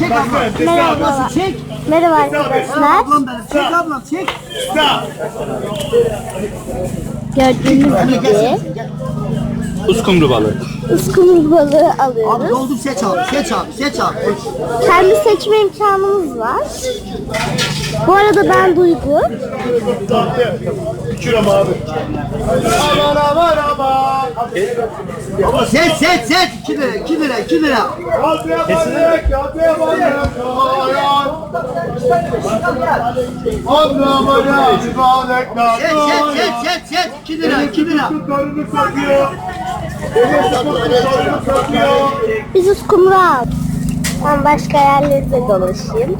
Çek ablam. Merhaba. Çek. Merhaba arkadaşlar. Ablam benim. Çek ablam çek. Gördüğünüz gibi Uskumru balığı. Iskumru balığı Abi alıyoruz. doldur seç abi. Seç abi. Seç abi. Kendi seçme imkanımız var. Bu arada ben Duygu. Seç seç seç. 2 lira 2 lira 2 lira. Seç seç seç seç seç. 2 lira 2 lira. Biz ıskumru aldık. Ben başka yerlerde dolaşayım.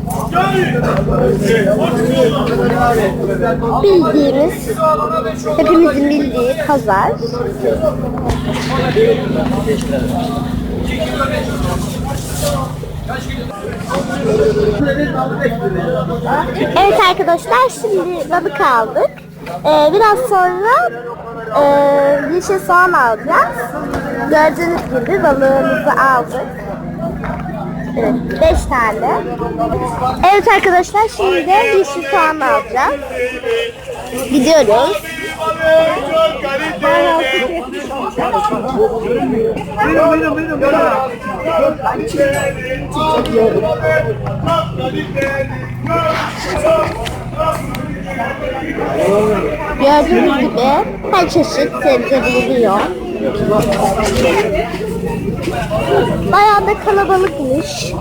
Bildiğimiz, hepimizin bildiği pazar. Evet arkadaşlar şimdi balık aldık. Ee, biraz sonra e, yeşil soğan alacağız. Gördüğünüz gibi balığımızı aldık. Evet, 5 tane. Evet arkadaşlar şimdi de yeşil soğan alacağız. Gidiyoruz. Gördüğünüz gibi her çeşit sebze bulunuyor. Bayağı da kalabalıkmış.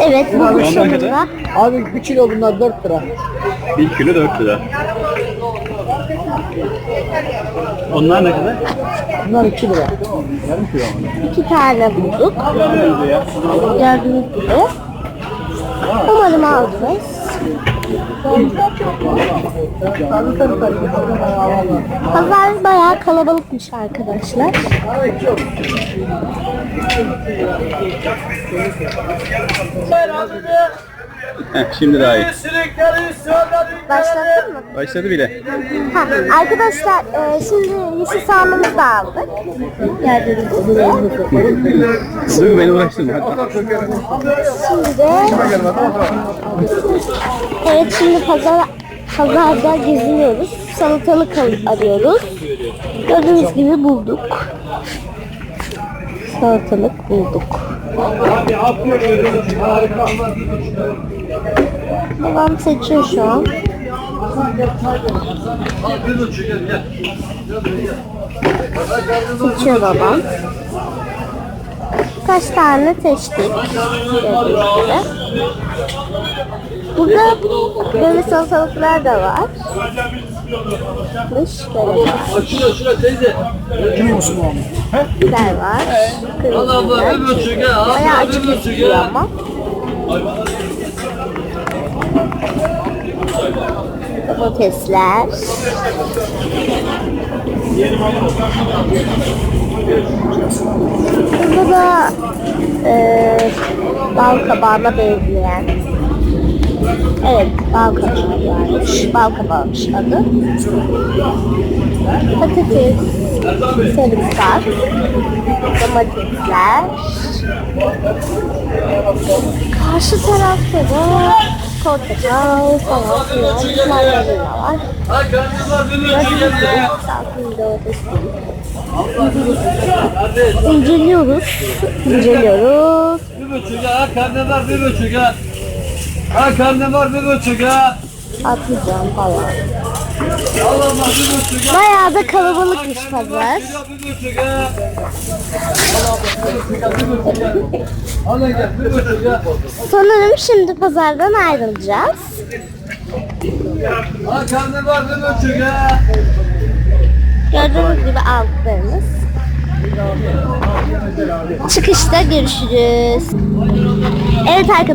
Evet bu sonunda. Abi 1 kilo bunlar 4 lira. 1 kilo 4 lira. Onlar ne kadar? Bunlar 2 lira. iki tane bulduk. Gördüğünüz gibi. Umarım alacağız. Pazar bayağı kalabalıkmış arkadaşlar. Heh, şimdi daha iyi. Başlattın mı? Başladı bile. Ha, arkadaşlar e, şimdi yeşil soğanımızı da aldık. Gördüğünüz gibi. Dur beni uğraştırma hadi. Şimdi de evet şimdi pazar pazarda geziyoruz. Salatalık al- arıyoruz. Gördüğünüz gibi bulduk. Salatalık bulduk. Babam seçiyor şu an. Seçiyor babam. Kaç tane seçtik. Burada böyle salatalıklar da var. Mış böyle Kim olsun abi? biber var. Kırmızı. Bayağı açık gözüküyor ama. Domatesler. Burada da e, bal kabağına benzeyen Evet, bal kabağı varmış. Bal kabağıymış adı. Patates, sarımsak, domatesler. Karşı tarafta da portakal falan filan mandalina var. İnceliyoruz, inceliyoruz. Bir buçuk ha karne var bir buçuk ha. Ha karne var bir buçuk ha. Patlıcan falan. Bayağı da kalabalıkmış pazar. Sanırım şimdi pazardan ayrılacağız. Gördüğünüz gibi aldıklarımız. Çıkışta görüşürüz. Evet arkadaşlar.